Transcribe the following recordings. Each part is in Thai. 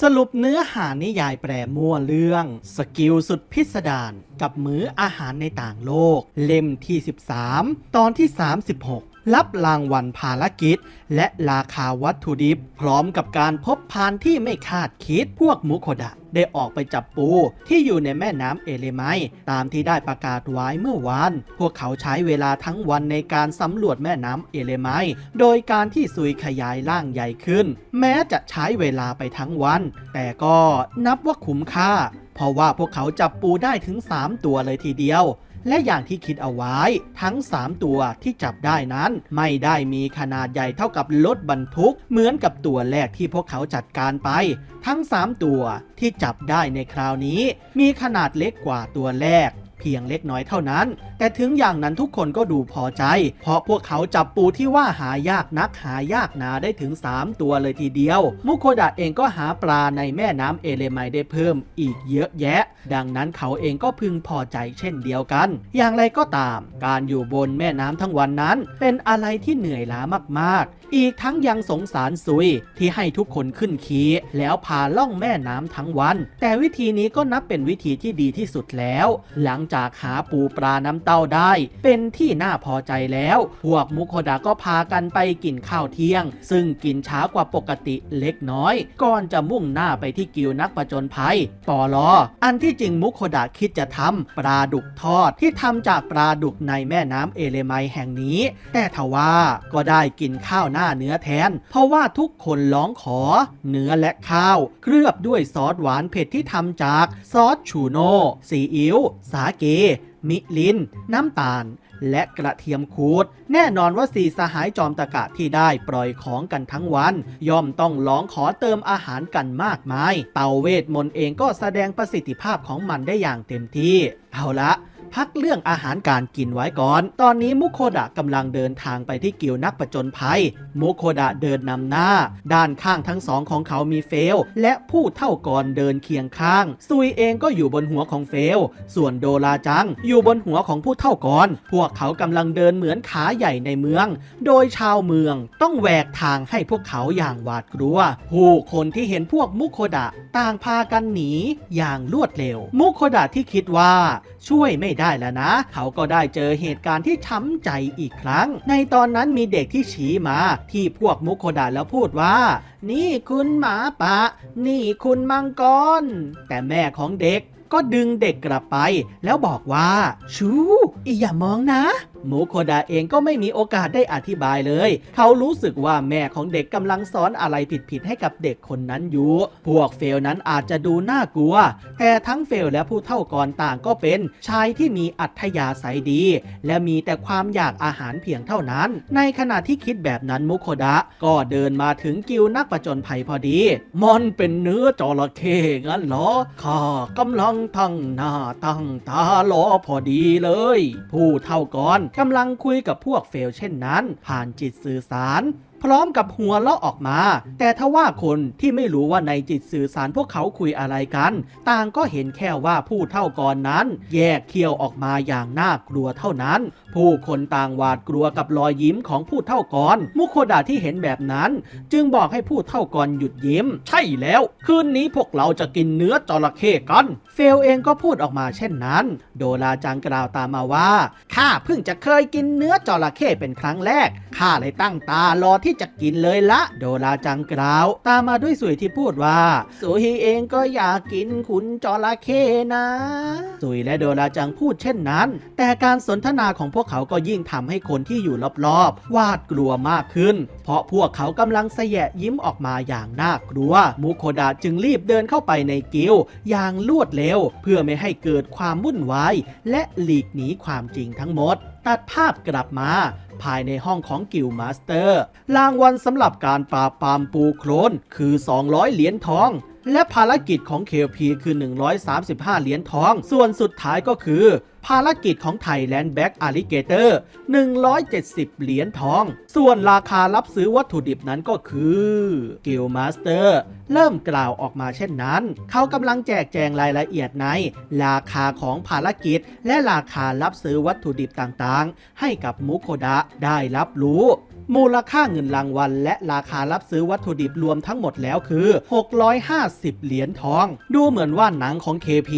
สรุปเนื้อหานิยายแปรมั่วเรื่อง สกิลสุดพิสดารกับมื้ออาหารในต่างโลก เล่มที่ 13 ตอนที่ 36 รับรางวัลภารกิจ และราคาวัตถุดิบ พร้อมกับการพบพานที่ไม่คาดคิดพวกมุโคดะได้ออกไปจับปูที่อยู่ในแม่น้ำเอเลไมตามที่ได้ประกาศไว้เมื่อวาน พวกเขาใช้เวลาทั้งวันในการสำรวจแม่น้ำเอเลไมโดยการที่ซุยขยายร่างใหญ่ขึ้น แม้จะใช้เวลาไปทั้งวัน แต่ก็นับว่าคุ้มค่า เพราะว่าพวกเขาจับปูได้ถึง 3 ตัวเลยทีเดียว และอย่างที่คิดเอาไว้ ทั้ง 3 ตัวที่จับได้นั้น ไม่ได้มีขนาดใหญ่เท่ากับรถบรรทุก เหมือนกับตัวแรกที่พวกเขาจัดการไป ทั้ง 3 ตัวที่จับได้ในคราวนี้ มีขนาดเล็กกว่าตัวแรก พียงเล็กน้อยเท่านั้น แต่ถึงอย่างนั้นทุกคนก็ดูพอใจ เพราะพวกเขาจับปูที่ว่าหายากนักหายากนาได้ถึง 3 ตัวเลยทีเดียว มุโคดะเองก็หาปลาในแม่น้ำเอเลไมได้เพิ่มอีกเยอะแยะ ดังนั้นเขาเองก็พึงพอใจเช่นเดียวกัน อย่างไรก็ตาม การอยู่บนแม่น้ำทั้งวันนั้น เป็นอะไรที่เหนื่อยล้ามากๆ อีกทั้งยังสงสารซุยที่ให้ทุกคนขึ้นขี่แล้วพาล่องแม่น้ำทั้งวัน แต่วิธีนี้ก็นับเป็นวิธีที่ดีที่สุดแล้ว หลังจากหาปูปลาน้ำเต้าได้ เป็นที่น่าพอใจแล้ว พวกมุโคดะก็พากันไปกินข้าวเที่ยง ซึ่งกินช้ากว่าปกติเล็กน้อย ก่อนจะมุ่งหน้าไปที่กิวนักประจนภัยปอลออันที่จริงมุโคดะคิดจะทำปลาดุกทอดที่ทำจากปลาดุกในแม่น้ำเอเลไมแห่งนี้ แต่ทว่าก็ได้กินข้าวหน้าเนื้อแทน เพราะว่าทุกคนร้องขอ เนื้อและข้าว เคลือบด้วยซอสหวานเผ็ดที่ทำจากซอสชูโน่ซีอิ๊วสาเก มิลิน น้ำตาล และกระเทียมขูด แน่นอนว่าสีสหายจอมตะกะที่ได้ปล่อยของกันทั้งวัน ย่อมต้องร้องขอเติมอาหารกันมากมาย เต่าเวทมนต์เองก็แสดงประสิทธิภาพของมันได้อย่างเต็มที่ เอาละ พักเรื่องอาหารการกินไว้ก่อน ตอนนี้มุโคดะกำลังเดินทางไปที่กิวนักประจนภัย มุโคดะเดินนำหน้า ด้านข้างทั้งสองของเขามีเฟล และผู้เท่ากรเดินเคียงข้าง ซุยเองก็อยู่บนหัวของเฟล ส่วนโดราจังอยู่บนหัวของผู้เท่ากร พวกเขากำลังเดินเหมือนขาใหญ่ในเมือง โดยชาวเมืองต้องแหวกทางให้พวกเขาอย่างหวาดกลัว ผู้คนที่เห็นพวกมุโคดะต่างพากันหนีอย่างรวดเร็ว มุโคดะที่คิดว่าช่วยไม่ได้ได้แล้วนะ เขาก็ได้เจอเหตุการณ์ที่ช้ำใจอีกครั้ง ในตอนนั้นมีเด็กที่ชี้มาที่พวกมุโคดะแล้วพูดว่า นี่คุณหมาปะนี่คุณมังกร แต่แม่ของเด็กก็ดึงเด็กกลับไป แล้วบอกว่า ชู อย่ามองนะ มุโคดะเองก็ไม่มีโอกาสได้อธิบายเลย เขารู้สึกว่าแม่ของเด็กกำลังสอนอะไรผิดๆให้กับเด็กคนนั้นอยู่ พวกเฟลนั้นอาจจะดูน่ากลัว แต่ทั้งเฟลและผู้เท่ากรต่างก็เป็น ชายที่มีอัธยาศัยดี และมีแต่ความอยากอาหารเพียงเท่านั้น ในขณะที่คิดแบบนั้นมุโคดะก็เดินมาถึงกิวนักประจนภัยพอดีมันเป็นเนื้อจระเข้งั้นเหรอ ข้ากำลังตั้งหน้าตั้งตารอพอดีเลย ผู้เท่ากรกำลังคุยกับพวกเฟลเช่นนั้น ผ่านจิตสื่อสาร พร้อมกับหัวเราะออกมา แต่ทว่าคนที่ไม่รู้ว่าในจิตสื่อสารพวกเขาคุยอะไรกัน ต่างก็เห็นแค่ว่าผู้เท่ากรนั้น แยกเคี้ยวออกมาอย่างน่ากลัวเท่านั้น ผู้คนต่างหวาดกลัวกับรอยยิ้มของผู้เท่ากรมุโคดะที่เห็นแบบนั้น จึงบอกให้ผู้เท่ากรหยุดยิ้ม ใช่แล้ว คืนนี้พวกเราจะกินเนื้อจระเข้กัน เฟลเองก็พูดออกมาเช่นนั้น โดราจังกล่าวตามมาว่าข้าเพิ่งจะเคยกินเนื้อจระเข้เป็นครั้งแรกข้าเลยตั้งตารอที่จะกินเลยละโดราจังกล่าว ตามมาด้วยสุยที่พูดว่า สุยเองก็อยากกินขุนจระเข้นะ สุยและโดราจังพูดเช่นนั้น แต่การสนทนาของพวกเขาก็ยิ่งทำให้คนที่อยู่รอบๆ วาดกลัวมากขึ้นเพราะพวกเขากำลังแสยะยิ้มออกมาอย่างน่ากลัว มุโคดะจึงรีบเดินเข้าไปในกิลอย่างรวดเร็ว เพื่อไม่ให้เกิดความวุ่นวายและหลีกหนีความจริงทั้งหมด ตัดภาพกลับมาภายในห้องของกิลมาสเตอร์ รางวัลสำหรับการปราบปรามปูโครนคือ 200 เหรียญทอง และภารกิจของ KP คือ 135 เหรียญทอง ส่วนสุดท้ายก็คือ ภารกิจของ Thailand Back Alligator 170 เหรียญทอง ส่วนราคารับซื้อวัตถุดิบนั้นก็คือ Guild Master เริ่มกล่าวออกมาเช่นนั้น เขากำลังแจกแจงรายละเอียดใน ราคาของภารกิจ และราคารับซื้อวัตถุดิบต่างๆ ให้กับมุโคดะได้รับรู้ มูลค่าเงินรางวัล และราคารับซื้อวัตถุดิบรวมทั้งหมดแล้วคือ 650 เหรียญทอง ดูเหมือนว่าหนังของ KP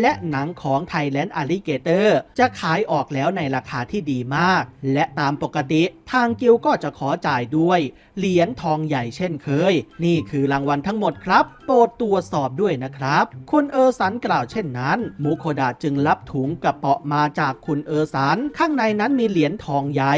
และหนังของ Thailand Alligator จะขายออกแล้วในราคาที่ดีมาก และตามปกติทางกิลก็จะขอจ่ายด้วย เหรียญทองใหญ่เช่นเคย นี่คือรางวัลทั้งหมดครับ โปรดตรวจสอบด้วยนะครับ คุณเออร์สันกล่าวเช่นนั้นมุโคดะจึงรับถุงกระเป๋ามาจากคุณเออร์สัน ข้างในนั้นมีเหรียญทองใหญ่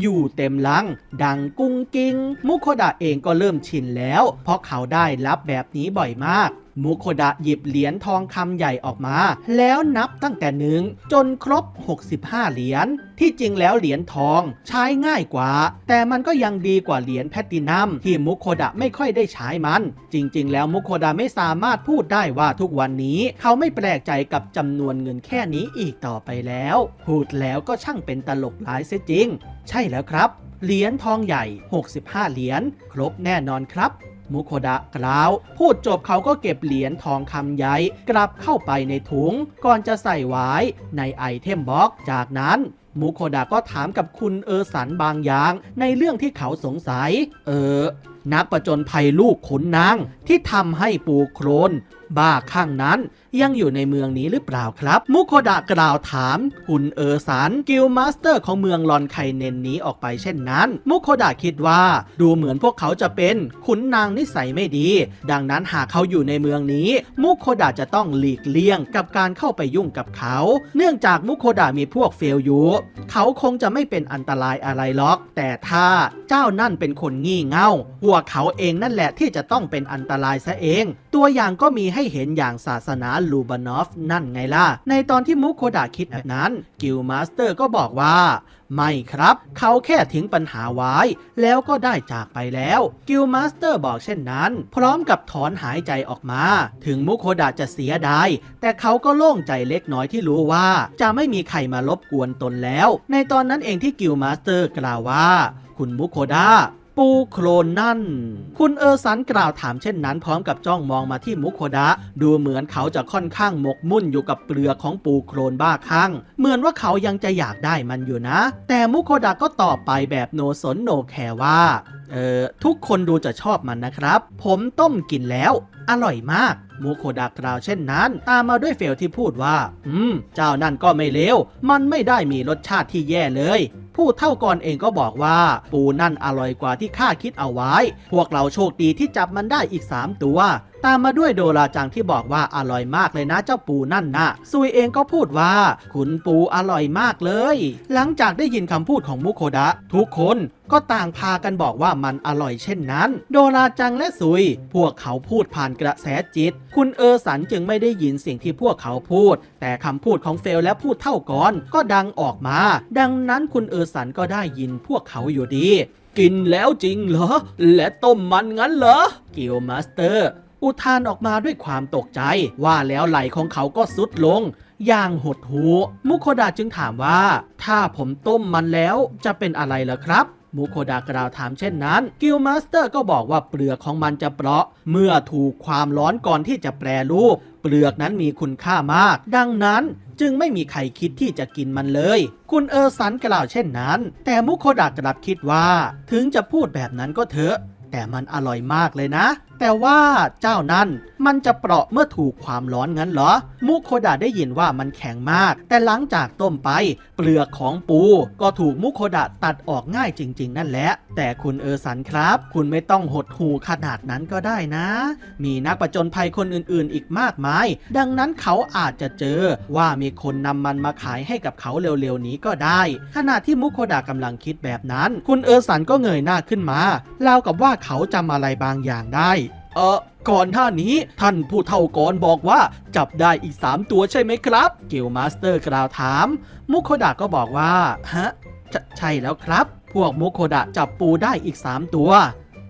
อยู่เต็มลังดังกุ้งกิงมุโคดะเองก็เริ่มชินแล้ว เพราะเขาได้รับแบบนี้บ่อยมากมุโคดะหยิบเหรียญทองคำใหญ่ออกมา แล้วนับตั้งแต่หนึ่งจนครบ 65 เหรียญที่จริงแล้วเหรียญทองใช้ง่ายกว่า แต่มันก็ยังดีกว่าเหรียญแพตตินัมที่มุโคดะไม่ค่อยได้ใช้มัน จริง ๆ แล้วมุโคดะไม่สามารถพูดได้ว่าทุกวันนี้เขาไม่แปลกใจกับจำนวนเงินแค่นี้อีกต่อไปแล้ว พูดแล้วก็ช่างเป็นตลกร้ายเสียจริง ใช่แล้วครับ เหรียญทองใหญ่ 65 เหรียญครบแน่นอนครับมุโคดะกล่าว พูดจบเขาก็เก็บเหรียญทองคำใหญ่กลับเข้าไปในถุง ก่อนจะใส่ไว้ในไอเทมบ็อกจากนั้นมุโคดะก็ถามกับคุณเออสันบางอย่าง ในเรื่องที่เขาสงสัย เออ นักประจนภัยลูกขุนนางที่ทำให้ปูโครน บ้าข้างนั้นยังอยู่ในเมืองนี้หรือเปล่าครับ มุโคดะกล่าวถามคุณเออสันกิลมาสเตอร์ของเมืองลอนไคเนนนี้ออกไปเช่นนั้น มุโคดะคิดว่า ดูเหมือนพวกเขาจะเป็นขุนนางนิสัยไม่ดี ดังนั้นหากเขาอยู่ในเมืองนี้ มุโคดะจะต้องหลีกเลี่ยงกับการเข้าไปยุ่งกับเขา เนื่องจากมุโคดะมีพวกเฟลยูเขาคงจะไม่เป็นอันตรายอะไรหรอก แต่ถ้าเจ้านั่นเป็นคนงี่เง่าหัวเขาเองนั่นแหละที่จะต้องเป็นอันตรายซะเอง ตัวอย่างก็มีให้เห็นอย่างศาสนาลูบานอฟนั่นไงล่ะ ในตอนที่มุโคดะคิดแบบนั้น กิลมาสเตอร์ก็บอกว่า ไม่ครับ เขาแค่ทิ้งปัญหาไว้ แล้วก็ได้จากไปแล้ว กิลมาสเตอร์บอกเช่นนั้น พร้อมกับถอนหายใจออกมา ถึงมุโคดะจะเสียดาย แต่เขาก็โล่งใจเล็กน้อยที่รู้ว่า จะไม่มีใครมารบกวนตนแล้ว ในตอนนั้นเองที่กิลมาสเตอร์กล่าวว่า คุณมุโคดะ ปูโครนนั่น คุณเออร์สันกล่าวถามเช่นนั้น พร้อมกับจ้องมองมาที่มุโคดะ ดูเหมือนเขาจะค่อนข้างหมกมุ่นอยู่กับเปลือกของปูโครนบ้าคลั่งเหมือนว่าเขายังจะอยากได้มันอยู่นะ แต่มุโคดะก็ตอบไปแบบโนสนโนแคร์ว่าเออทุกคนดูจะชอบมันนะครับ ผมต้มกินแล้วอร่อยมากมูโคดากล่าวเช่นนั้น ตามมาด้วยเฟลที่พูดว่า อืม เจ้านั่นก็ไม่เลว มันไม่ได้มีรสชาติที่แย่เลย ผู้เท่าก่อนเองก็บอกว่า ปูนั่นอร่อยกว่าที่ข้าคิดเอาไว้ พวกเราโชคดีที่จับมันได้อีก 3 ตัว ตามมาด้วยโดราจังที่บอกว่าอร่อยมากเลยนะเจ้าปูนั่นนะซุยเองก็พูดว่าขุนปูอร่อยมากเลย หลังจากได้ยินคำพูดของมุโคดะ ทุกคนก็ต่างพากันบอกว่ามันอร่อยเช่นนั้น โดราจังและซุย พวกเขาพูดผ่านกระแสจิต คุณเออร์สันจึงไม่ได้ยินสิ่งที่พวกเขาพูด แต่คำพูดของเฟลและพูดเท่าก่อนก็ดังออกมา ดังนั้นคุณเออร์สันก็ได้ยินพวกเขาอยู่ดี กินแล้วจริงเหรอ และต้มมันงั้นเหรอ กิลมาสเตอร์ อุทานออกมาด้วยความตกใจ ว่าแล้วไหลของเขาก็สุดลง อย่างหดหูมุโคดะจึงถามว่า ถ้าผมต้มมันแล้วจะเป็นอะไรล่ะครับมุโคดากล่าวถามเช่นนั้น กิลมาสเตอร์ก็บอกว่าเปลือกของมันจะเปราะ เมื่อถูกความร้อนก่อนที่จะแปรรูป เปลือกนั้นมีคุณค่ามาก ดังนั้นจึงไม่มีใครคิดที่จะกินมันเลย คุณเออร์สันกล่าวเช่นนั้น แต่มุโคดากลับคิดว่า ถึงจะพูดแบบนั้นก็เถอะ แต่มันอร่อยมากเลยนะ แต่ว่าเจ้านั่นมันจะเปราะเมื่อถูกความร้อนงั้นเหรอ มุโคดะได้ยินว่ามันแข็งมาก แต่หลังจากต้มไป เปลือกของปูก็ถูกมุโคดะตัดออกง่ายจริง ๆ นั่นแหละ แต่คุณเออร์สันครับ คุณไม่ต้องหดหูขนาดนั้นก็ได้นะ มีนักประจนภัยคนอื่นๆ อีกมากมาย ดังนั้นเขาอาจจะเจอว่ามีคนนำมันมาขายให้กับเขาเร็วๆนี้ก็ได้ ขณะที่มุโคดะกำลังคิดแบบนั้น คุณเออร์สันก็เงยหน้าขึ้นมารากับว่าเขาจำอะไรบางอย่างได้ เออก่อนหน้านี้ท่านผู้เท่าก่อนบอกว่า จับได้อีก 3 ตัวใช่ไหมครับ เกลมาสเตอร์กล่าวถาม มุโคดะก็บอกว่า ฮะ ใช่แล้วครับ พวกมุโคดะจับปูได้อีก 3 ตัว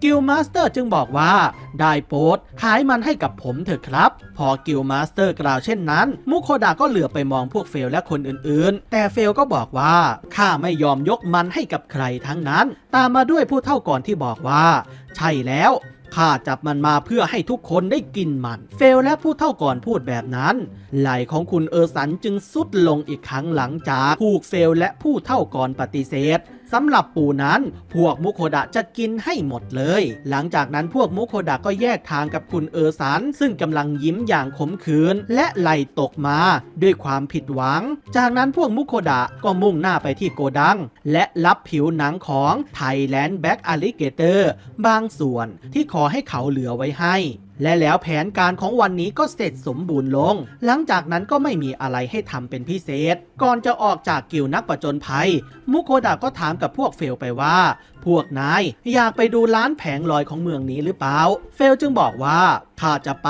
กิลมาสเตอร์จึงบอกว่า ได้โปรดขายมันให้กับผมเถอะครับ พอกิลมาสเตอร์กล่าวเช่นนั้น มุโคดะก็เหลือไปมองพวกเฟลและคนอื่นๆ แต่เฟลก็บอกว่า ข้าไม่ยอมยกมันให้กับใครทั้งนั้น ตามมาด้วยผู้เท่าก่อนที่บอกว่า ใช่แล้ว ข้าจับมันมาเพื่อให้ทุกคนได้กินมัน เฟลและผู้เท่าก่อนพูดแบบนั้น ไหลของคุณเออร์สันจึงสุดลงอีกครั้งหลังจากถูกเฟลและผู้เท่าก่อนปฏิเสธ สำหรับปู่นั้น พวกมุโคดะจะกินให้หมดเลย หลังจากนั้นพวกมุโคดะก็แยกทางกับคุณเออร์สันซึ่งกำลังยิ้มอย่างขมขื่นและไหลตกมา ด้วยความผิดหวัง จากนั้นพวกมุโคดะก็มุ่งหน้าไปที่โกดัง และรับผิวหนังของ Thailand Back Alligator บางส่วนที่ขอให้เขาเหลือไว้ให้ และแล้วแผนการของวันนี้ก็เสร็จสมบูรณ์ลง หลังจากนั้นก็ไม่มีอะไรให้ทำเป็นพิเศษ ก่อนจะออกจากกิวนักประจนภัย มุโคดะก็ถามกับพวกเฟลไปว่า พวกนายอยากไปดูร้านแผงลอยของเมืองนี้หรือเปล่า เฟลจึงบอกว่าข้าจะไป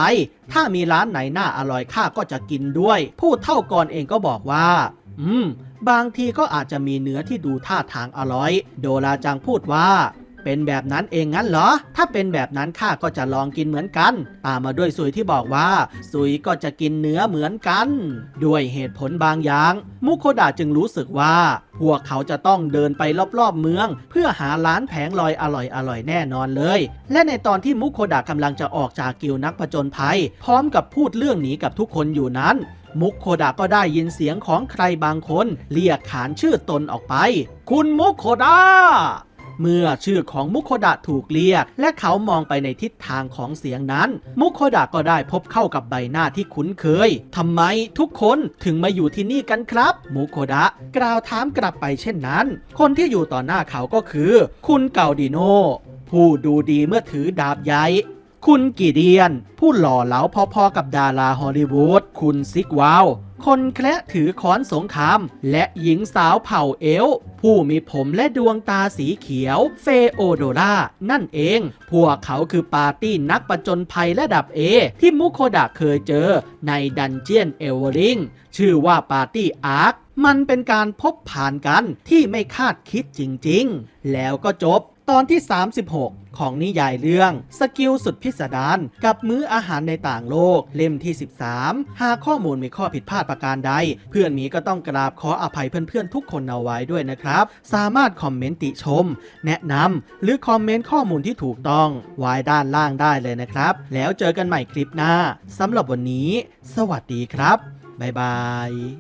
ถ้ามีร้านไหนน่าอร่อยข้าก็จะกินด้วยผู้เท่าก่อนเองก็บอกว่า อืม บางทีก็อาจจะมีเนื้อที่ดูท่าทางอร่อย โดราจังพูดว่า เป็นแบบนั้นเองงั้นเหรอ ถ้าเป็นแบบนั้นข้าก็จะลองกินเหมือนกัน ตามมาด้วยสุยที่บอกว่าสุยก็จะกินเนื้อเหมือนกัน ด้วยเหตุผลบางอย่าง มุโคดะจึงรู้สึกว่า พวกเขาจะต้องเดินไปรอบๆเมือง เพื่อหาร้านแผงลอยอร่อยๆแน่นอนเลย และในตอนที่มุโคดะกำลังจะออกจากกิวนักผจญภัย พร้อมกับพูดเรื่องหนีกับทุกคนอยู่นั้นมุกโคดะก็ได้ยินเสียงของใครบางคน เรียกขานชื่อตนออกไป คุณมุกโคดะ เมื่อชื่อของมุกโคดะถูกเรียก และเขามองไปในทิศทางของเสียงนั้น มุกโคดะก็ได้พบเข้ากับใบหน้าที่คุ้นเคยทำไมทุกคนถึงมาอยู่ที่นี่กันครับ มุกโคดะกล่าวถามกลับไปเช่นนั้น คนที่อยู่ต่อหน้าเขาก็คือ คุณเกาดิโนผู้ดูดีเมื่อถือดาบใหญ่คุณกิเดียน ผู้หล่อเหลาพอๆกับดาราฮอลลีวูดคุณซิกวาว คนแคละถือค้อนสงคราม และหญิงสาวเผ่าเอล ผู้มีผมและดวงตาสีเขียว เฟโอโดรานั่นเอง พวกเขาคือปาร์ตี้นักประจนภัยระดับเอที่มุโคดะเคยเจอในดันเจียนเอเวอริงชื่อว่าปาร์ตี้อาร์คมันเป็นการพบผ่านกันที่ไม่คาดคิดจริงๆ แล้วก็จบ ตอนที่ 36 ของนิยายเรื่องสกิลสุดพิสดารกับมื้ออาหารในต่างโลกเล่มที่ 13 หากข้อมูลมีข้อผิดพลาดประการใด เพื่อนมีก็ต้องกราบขออภัยเพื่อนๆทุกคนเอาไว้ด้วยนะครับ สามารถคอมเมนต์ติชม แนะนำหรือคอมเมนต์ข้อมูลที่ถูกต้องไว้ด้านล่างได้เลยนะครับ แล้วเจอกันใหม่คลิปหน้าสำหรับวันนี้ สวัสดีครับบ๊ายบาย